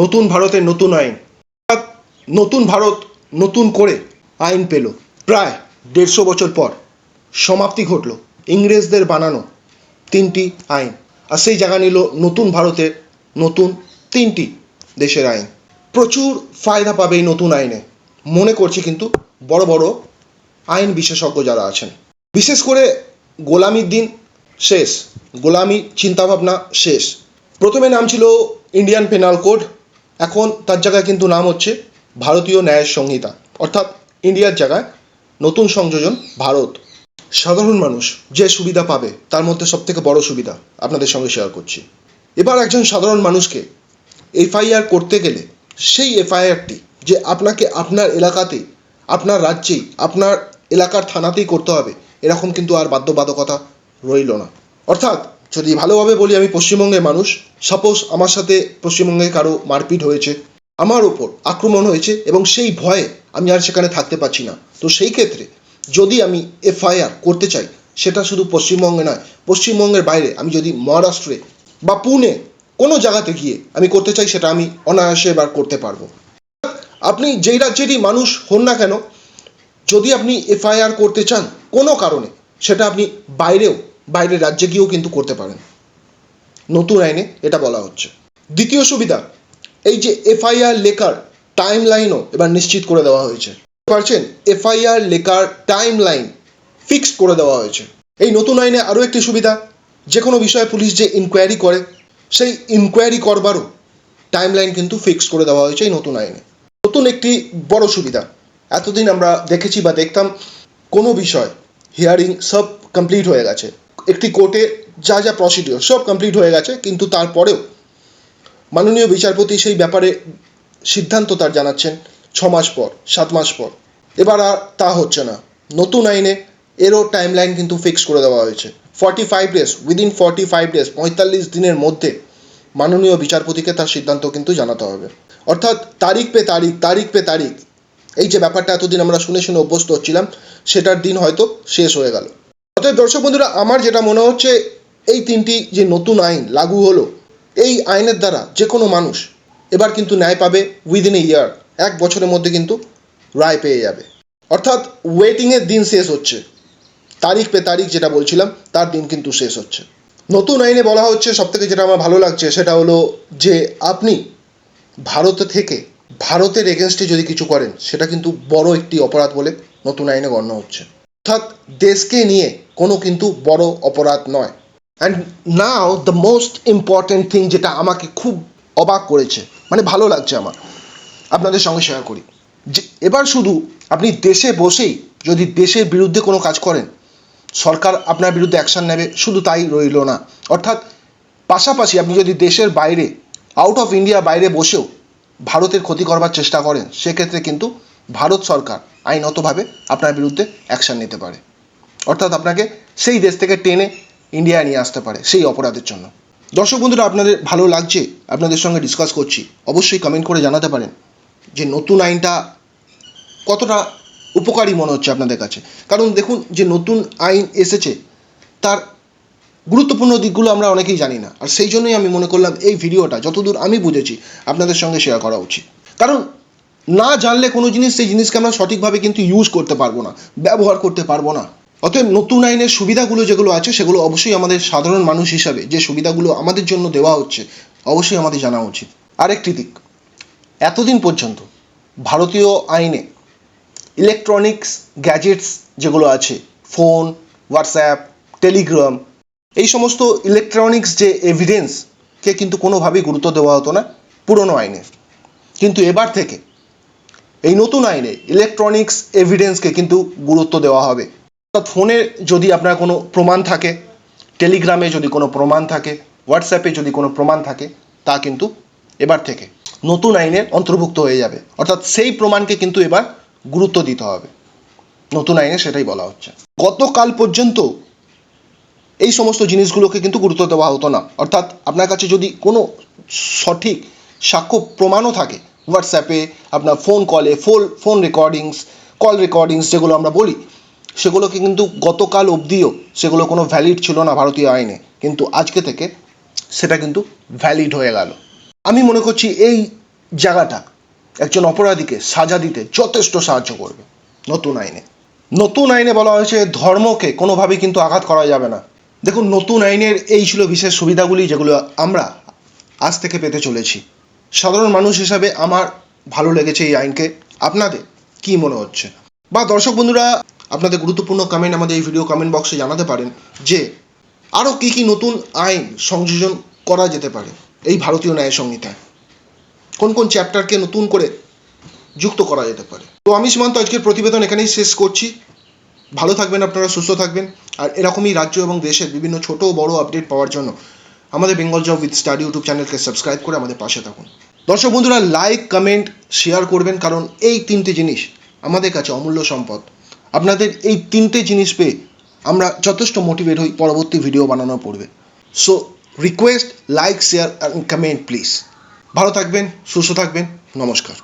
নতুন ভারতের নতুন আইন। নতুন ভারত নতুন করে আইন পেল। প্রায় দেড়শো বছর পর সমাপ্তি ঘটল ইংরেজদের বানানো তিনটি আইন। আর সেই জায়গা নিল নতুন ভারতের নতুন তিনটি দেশের আইন। প্রচুর ফায়দা পাবে এই নতুন আইনে। মনে করছি কিন্তু বড় বড় আইন বিশেষজ্ঞ যারা আছেন। বিশেষ করে গোলামির দিন শেষ। গোলামি চিন্তাভাবনা শেষ। প্রথমে নাম ছিল ইন্ডিয়ান পেনাল কোড। এখন তার জায়গায় কিন্তু নাম হচ্ছে ভারতীয় ন্যায় সংহিতা, অর্থাৎ ইন্ডিয়ার জায়গায় নতুন সংযোজন ভারত। সাধারণ মানুষ যে সুবিধা পাবে, তার মধ্যে সব থেকে বড় সুবিধা আপনাদের সঙ্গে শেয়ার করছি। এবার একজন সাধারণ মানুষকে এফআইআর করতে গেলে সেই এফআইআরটি যে আপনাকে আপনার এলাকাতেই, আপনার রাজ্যেই, আপনার এলাকার থানাতেই করতে হবে, এরকম কিন্তু আর বাধ্যবাধকতা রইল না। অর্থাৎ যদি ভালোভাবে বলি, আমি পশ্চিমবঙ্গের মানুষ। সাপোজ আমার সাথে পশ্চিমবঙ্গে কারও মারপিট হয়েছে, আমার ওপর আক্রমণ হয়েছে এবং সেই ভয়ে আমি আর সেখানে থাকতে পারছি না। তো সেই ক্ষেত্রে যদি আমি এফআইআর করতে চাই, সেটা শুধু পশ্চিমবঙ্গে নয়, পশ্চিমবঙ্গের বাইরে আমি যদি মহারাষ্ট্রে বা পুনে কোনো জায়গাতে গিয়ে আমি করতে চাই, সেটা আমি অনায়াসে এবার করতে পারব। আপনি যেই রাজ্যেরই মানুষ হন না কেন, যদি আপনি এফআইআর করতে চান কোনো কারণে, সেটা আপনি বাইরেও বাইরের রাজ্যে গিয়েও কিন্তু করতে পারেন। নতুন আইনে এটা বলা হচ্ছে। দ্বিতীয় সুবিধা, এই যে এফআইআর লেখার টাইম লাইনও এবার নিশ্চিত করে দেওয়া হয়েছে। পারছেন? এফআইআর লেখার টাইম লাইন ফিক্সড করে দেওয়া হয়েছে। এই নতুন আইনে আরও একটি সুবিধা, যে কোনো বিষয়ে পুলিশ যে ইনকোয়ারি করে, সেই ইনকোয়ারি করবারও টাইম লাইন কিন্তু ফিক্স করে দেওয়া হয়েছে এই নতুন আইনে। নতুন একটি বড় সুবিধা, এতদিন আমরা দেখেছি বা দেখতাম কোনো বিষয় হিয়ারিং সব কমপ্লিট হয়ে গেছে। একটি কোর্টে যা যা প্রসিডিওর সব কমপ্লিট হয়ে গেছে, কিন্তু তারপরেও মাননীয় বিচারপতি সেই ব্যাপারে সিদ্ধান্ত তার জানাচ্ছেন ছ মাস পর, সাত মাস পর। এবার আর তা হচ্ছে না। নতুন আইনে এরও টাইম লাইন কিন্তু ফিক্স করে দেওয়া হয়েছে। Forty five days within forty five days পঁয়তাল্লিশ দিনের মধ্যে মাননীয় বিচারপতিকে তার সিদ্ধান্ত কিন্তু জানাতে হবে। অর্থাৎ তারিখ পে তারিখ তারিখ পে তারিখ, এই যে ব্যাপারটা এতদিন আমরা শুনে শুনে অভ্যস্ত হচ্ছিলাম, সেটার দিন হয়তো শেষ হয়ে গেল। অতএব দর্শক বন্ধুরা, আমার যেটা মনে হচ্ছে, এই তিনটি যে নতুন আইন লাগু হলো, এই আইনের দ্বারা যে কোনো মানুষ এবার কিন্তু ন্যায় পাবে উইদিন এ ইয়ার এক বছরের মধ্যে কিন্তু রায় পেয়ে যাবে। অর্থাৎ ওয়েটিংয়ের দিন শেষ হচ্ছে। তারিখ পে তারিখ যেটা বলছিলাম, তার দিন কিন্তু শেষ হচ্ছে। নতুন আইনে বলা হচ্ছে সব থেকে যেটা আমার ভালো লাগছে, সেটা হলো যে আপনি ভারত থেকে, ভারতের এগেনস্টে যদি কিছু করেন, সেটা কিন্তু বড় একটি অপরাধ বলে নতুন আইনে গণ্য হচ্ছে। অর্থাৎ দেশকে নিয়ে কোনো কিন্তু বড় অপরাধ নয়। And now the most important thing যেটা আমাকে খুব অবাক করেছে মানে ভালো লাগছে আমার, আপনাদের সঙ্গে শেয়ার করি। যে এবার শুধু আপনি দেশে বসেই যদি দেশের বিরুদ্ধে কোনো কাজ করেন, সরকার আপনার বিরুদ্ধে অ্যাকশন নেবে, শুধু তাই রইল না। অর্থাৎ পাশাপাশি আপনি যদি দেশের বাইরে আউট অফ ইন্ডিয়া বাইরে বসেও ভারতের ক্ষতি করবার চেষ্টা করেন, সেক্ষেত্রে কিন্তু ভারত সরকার আইনতভাবে আপনার বিরুদ্ধে অ্যাকশন নিতে পারে। অর্থাৎ আপনাকে সেই দেশ থেকে টেনে ইন্ডিয়ায় নিয়ে আসতে পারে সেই অপরাধের জন্য। দর্শক বন্ধুরা, আপনাদের ভালো লাগছে? আপনাদের সঙ্গে ডিসকাস করছি। অবশ্যই কমেন্ট করে জানাতে পারেন যে নতুন আইনটা কতটা উপকারী মনে হচ্ছে আপনাদের কাছে। কারণ দেখুন, যে নতুন আইন এসেছে, তার গুরুত্বপূর্ণ দিকগুলো আমরা অনেকেই জানি না। আর সেই জন্যই আমি মনে করলাম, এই ভিডিওটা যতদূর আমি বুঝেছি, আপনাদের সঙ্গে শেয়ার করা উচিত। কারণ না জানলে কোনো জিনিস, সেই জিনিসকে আমরা সঠিকভাবে কিন্তু ইউজ করতে পারব না, ব্যবহার করতে পারব না। অতএব নতুন আইনের সুবিধাগুলো যেগুলো আছে, সেগুলো অবশ্যই আমাদের সাধারণ মানুষ হিসাবে যে সুবিধাগুলো আমাদের জন্য দেওয়া হচ্ছে, অবশ্যই আমাদের জানা উচিত। আরেকটি দিক, এতদিন পর্যন্ত ভারতীয় আইনে ইলেকট্রনিক্স গ্যাজেটস যেগুলো আছে ফোন হোয়াটসঅ্যাপ টেলিগ্রাম এই সমস্ত ইলেকট্রনিক্স যে এভিডেন্সকে কিন্তু কোনোভাবেই গুরুত্ব দেওয়া হতো না, পুরনো আইনে কিন্তু এবার থেকে এই নতুন আইনে ইলেকট্রনিক্স এভিডেন্সকে কিন্তু গুরুত্ব দেওয়া হবে। ফোনে যদি আপনার কোনো প্রমাণ থাকে, টেলিগ্রামে যদি কোনো প্রমাণ থাকে, হোয়াটসঅ্যাপে যদি কোনো প্রমাণ থাকে, তা কিন্তু এবার থেকে নতুন আইনের অন্তর্ভুক্ত হয়ে যাবে। অর্থাৎ সেই প্রমাণকে কিন্তু এবার গুরুত্ব দিতে হবে। নতুন আইনে সেটাই বলা হচ্ছে। গতকাল পর্যন্ত এই সমস্ত জিনিসগুলোকে কিন্তু গুরুত্ব দেওয়া হতো না। অর্থাৎ আপনার কাছে যদি কোনো সঠিক সাক্ষ্য প্রমাণও থাকে, হোয়াটসঅ্যাপে আপনার ফোন কলে phone phone recordings call recordings যেগুলো আমরা বলি সেগুলোকে কিন্তু গতকাল অবধিও সেগুলো কোনো ভ্যালিড ছিল না ভারতীয় আইনে। কিন্তু আজকে থেকে সেটা কিন্তু ভ্যালিড হয়ে গেল। আমি মনে করছি এই জায়গাটা একজন অপরাধীকে সাজা দিতে যথেষ্ট সাহায্য করবে নতুন আইনে। নতুন আইনে বলা হয়েছে ধর্মকে কোনোভাবেই কিন্তু আঘাত করা যাবে না। দেখুন, নতুন আইনের এই ছিল বিশেষ সুবিধাগুলি যেগুলো আমরা আজ থেকে পেতে চলেছি। সাধারণ মানুষ হিসাবে আমার ভালো লেগেছে এই আইনকে। আপনাদের কি মনে হচ্ছে? বা দর্শক বন্ধুরা আপনাদের গুরুত্বপূর্ণ কমেন্ট আমাদের এই ভিডিও কমেন্ট বক্সে জানাতে পারেন যে আরও কি কি নতুন আইন সংযোজন করা যেতে পারে এই ভারতীয় ন্যায় সংহিতায়। কোন কোন চ্যাপ্টারকে নতুন করে যুক্ত করা যেতে পারে। তো আমি সীমান্ত আজকের প্রতিবেদন এখানেই শেষ করছি। ভালো থাকবেন আপনারা, সুস্থ থাকবেন। আর এরকমই রাজ্য এবং দেশের বিভিন্ন ছোট বড় আপডেট পাওয়ার জন্য আমাদের Bengal job with study YouTube চ্যানেলকে সাবস্ক্রাইব করে আমাদের পাশে থাকুন। দর্শক বন্ধুরা লাইক কমেন্ট শেয়ার করবেন কারণ এই তিনটি জিনিস আমাদের কাছে অমূল্য সম্পদ। আপনাদের এই তিনটে জিনিস পেয়ে আমরা যথেষ্ট মোটিভেট হই পরবর্তী ভিডিও বানানোর পূর্বে। So request like share and comment please ভালো থাকবেন, সুস্থ থাকবেন। নমস্কার।